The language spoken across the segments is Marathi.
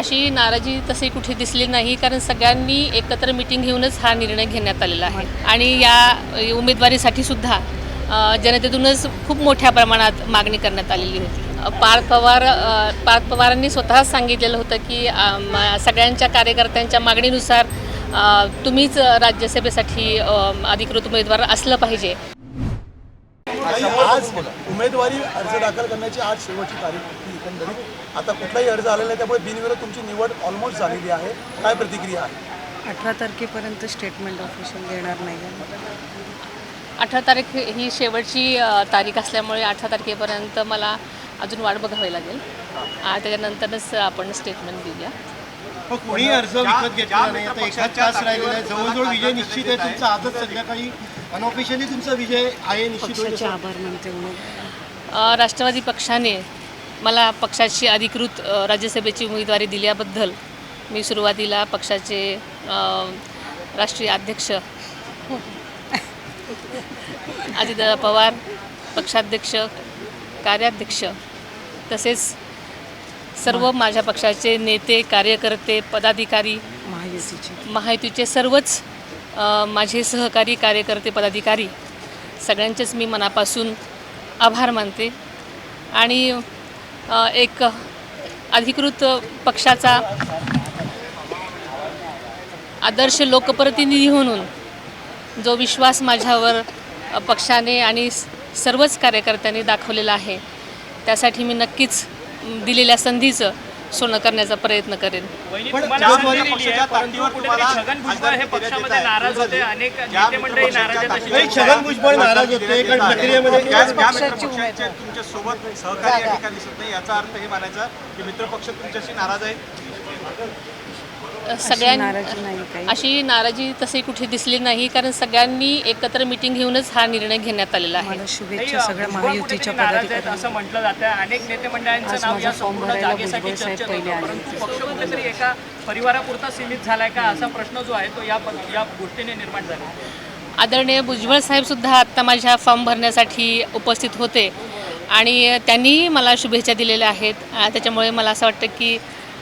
अशी नाराजी तशी कुठे दिसली नाही कारण सगळ्यांनी एकत्र मिटिंग घेऊनच हा निर्णय घेण्यात आलेला आहे. आणि या उमेदवारीसाठी सुद्धा जनतेतूनच खूप मोठ्या प्रमाणात मागणी करण्यात आलेली होती. पार्थ पवार पार्थ पवारांनी स्वतःच सांगितलेलं होतं की म- सगळ्यांच्या कार्यकर्त्यांच्या मागणीनुसार तुम्हीच राज्यसभेसाठी अधिकृत उमेदवार असलं पाहिजे. आज उमेदवारी अर्ज दाखल करण्याची आज शेवटची तारीख होती एकंदरीत. आता कुठलाही अर्ज आलेला नाही त्यामुळे बिनविरोध तुमची निवड ऑलमोस्ट झालेली आहे. काय प्रतिक्रिया आहे? अठरा तारखेपर्यंत स्टेटमेंट ऑफिशियल देणार नाही. अठरा तारीख ही शेवटची अ, तारीख असल्यामुळे अठरा तारखेपर्यंत मला अजून वाट बघावी लागेल. आ, त्याच्यानंतरच आपण स्टेटमेंट देऊया. कोणी अर्ज विकत घेतला नाही आता एकाच तास राहिलेला आहे. जवळजवळ विजय निश्चित आहे. तुमचा आजच संध्याकाळी अनऑफिशियली तुमचा विजय आहे निश्चित आभार मानते म्हणून. अ, राष्ट्रवादी पक्षाने मला पक्षाची अधिकृत राज्यसभेची उमेदवारी दिल्याबद्दल मी सुरुवातीला पक्षाचे राष्ट्रीय अध्यक्ष अजितदादा पवार पक्षाध्यक्ष कार्याध्यक्ष तसेच सर्व माझ्या पक्षाचे नेते कार्यकर्ते पदाधिकारी महायुतीचे. महायुतीचे सर्वच माझे सहकारी कार्यकर्ते पदाधिकारी सगळ्यांचेच मी मनापासून आभार मानते. आणि एक अधिकृत पक्षाचा आदर्श लोकप्रतिनिधी म्हणून जो विश्वास माझ्यावर पक्षाने आणि सर्वच कार्यकर्त्यांनी दाखवलेला आहे त्यासाठी मी नक्कीच दिलेल्या संधीचं सोनं करण्याचा प्रयत्न करेन. पण छगन भुजबळ हे पक्षामध्ये नाराज होते अनेक नेते मंडळी नाराज आहेत अशी नाही छगन भुजबळ नाराज होते कारण प्रक्रियेमध्ये तुमच्यासोबत सहकारी या ठिकाणी दिसत नाही याचा अर्थ हे मानायचा की मित्रपक्ष तुमच्याशी नाराज आहे नाराजी सगळ्यां नाही काही. अशी नाराजी तशी कुठे दिसली नाही कारण सगळ्यांनी एकत्र मिटिंग घेऊनच हा निर्णय घेण्यात आलेला आहे. मला शुभेच्छा सगळ्या महायुतीच्या कुठेतरी नाराज आहेत पदाधिकाऱ्यांना. असं म्हटलं जातं अनेक नेते मंडळांचं आज नाव माझा या फॉर्म संपूर्ण भरायला जागेसाठी भुजबळ साहेब चर्चेत पहिले होतं आले. परंतु पक्ष कुठेतरी एका परिवारापुरता सीमित झालाय का? असा प्रश्न जो आहे तो या या गोष्टीने निर्माण झाला. आदरणीय भुजबळ साहेब सुद्धा आत्ता माझ्या फॉर्म भरण्यासाठी उपस्थित होते. आणि त्यांनी मला शुभेच्छा दिलेल्या आहेत. त्याच्यामुळे मला असं वाटतं की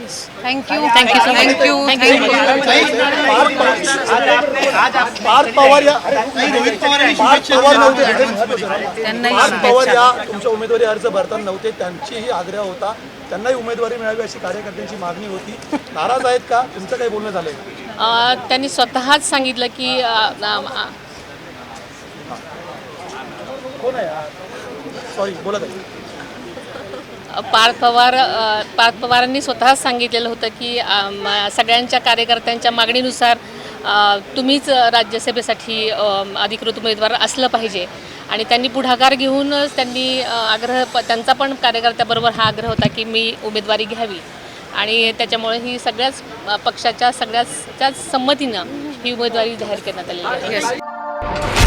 Thank you thank you so much thank you Parth Pawar या नाही, रोहित पवार पार्थ शुभेच्छा. पवार दिल्या. नव्हते त्यांनाही पार्थ पवार शुभेच्छा या तुमच्या उमेदवारी अर्ज भरताना नव्हते त्यांचीही आग्रह होता. त्यांनाही उमेदवारी मिळावी अशी कार्यकर्त्यांची मागणी होती. नाराज आहेत का? तुमचं काही बोलणं झालंय त्यांनी स्वतःच सांगितलं की कोण आहे? सॉरी आहे पार्थ पवार पार्थ पवारांनी स्वतःच सांगितलेलं होतं की म- सगळ्यांच्या कार्यकर्त्यांच्या मागणीनुसार तुम्हीच राज्यसभेसाठी अधिकृत उमेदवार असलं पाहिजे. आणि त्यांनी पुढाकार घेऊनच त्यांनी आग्रह प त्यांचा पण कार्यकर्त्याबरोबर हा आग्रह होता की मी उमेदवारी घ्यावी. आणि त्याच्यामुळे ही सगळ्याच पक्षाच्या सगळ्याच संमतीनं ही उमेदवारी जाहीर करण्यात आलेली आहे.